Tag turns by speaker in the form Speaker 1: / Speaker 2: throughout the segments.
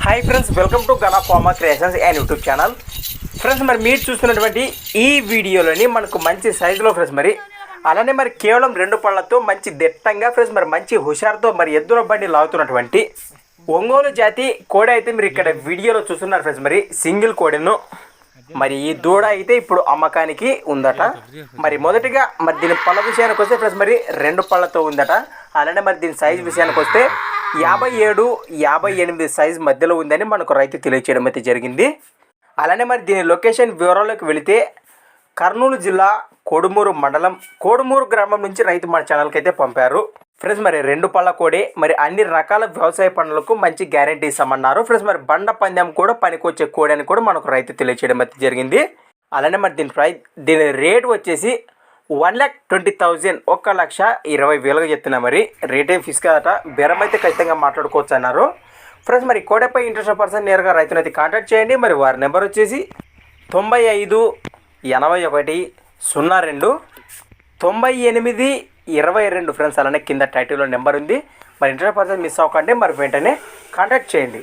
Speaker 1: Hi friends welcome to Gana pharma creations and YouTube channel friends మరి మీరు చూస్తున్నటువంటి ఈ వీడియోలోని మనకు మంచి సైజులో ఫ్రెండ్స్ మరి అలానే మరి కేవలం రెండు పళ్ళతో మంచి దిట్టంగా ఫ్రెండ్స్ మరి మంచి హుషారుతో మరి ఎద్దుల బండి లాగుతున్నటువంటి ఒంగోలు జాతి కోడి అయితే మీరు ఇక్కడ వీడియోలో చూస్తున్నారు ఫ్రెండ్స్ మరి సింగిల్ కోడెను. మరి ఈ దూడ అయితే ఇప్పుడు అమ్మకానికి ఉందట. మరి మొదటిగా మరి దీని పళ్ళ విషయానికి వస్తే ఫ్రెండ్స్ మరి రెండు పళ్ళతో ఉందట. అలానే మరి దీని సైజ్ విషయానికి వస్తే యాభై ఏడు యాభై ఎనిమిది సైజ్ మధ్యలో ఉందని మనకు రైతు తెలియచేయడం అయితే జరిగింది. అలానే మరి దీని లొకేషన్ వివరాల్లోకి వెళితే కర్నూలు జిల్లా కోడుమూరు మండలం కోడుమూరు గ్రామం నుంచి రైతు మన ఛానల్కి అయితే పంపారు. ఫ్రెండ్స్ మరి రెండు పళ్ళ కోడి మరి అన్ని రకాల వ్యవసాయ పనులకు మంచి గ్యారంటీ ఇస్తామన్నారు. ఫ్రెండ్స్ మరి బండ పందెం కూడా పనికొచ్చే కోడి అని కూడా మనకు రైతు తెలియచేయడం అయితే జరిగింది. అలానే మరి దీని ప్రైస్ దీని రేట్ వచ్చేసి వన్ ల్యాక్ ట్వంటీ థౌజండ్ ఒక్క లక్ష ఇరవై వేలుగా చెప్తున్నా మరి. రేట్ ఏం ఫిక్స్ కాదట. బెరం అయితే ఖచ్చితంగా మాట్లాడుకోవచ్చు అన్నారు. ఫ్రెండ్స్ మరి కోడపై ఇంట్రెస్ట్ పర్సన్ నేరుగా రైతుని అయితే కాంటాక్ట్ చేయండి. మరి వారి నెంబర్ వచ్చేసి తొంభై ఐదు ఎనభై ఒకటి సున్నా రెండు తొంభై ఎనిమిది ఇరవై రెండు ఫ్రెండ్స్ అలానే కింద టైటిల్లో నెంబర్ ఉంది. మరి ఇంటర్ పర్సన్ మిస్ అవ్వకండి. మరి వెంటనే కాంటాక్ట్ చేయండి.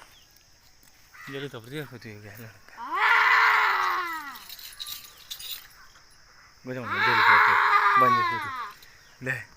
Speaker 2: Yürü kapıya kötüye gel. Kocaman gel kötü. Bence kötü. De.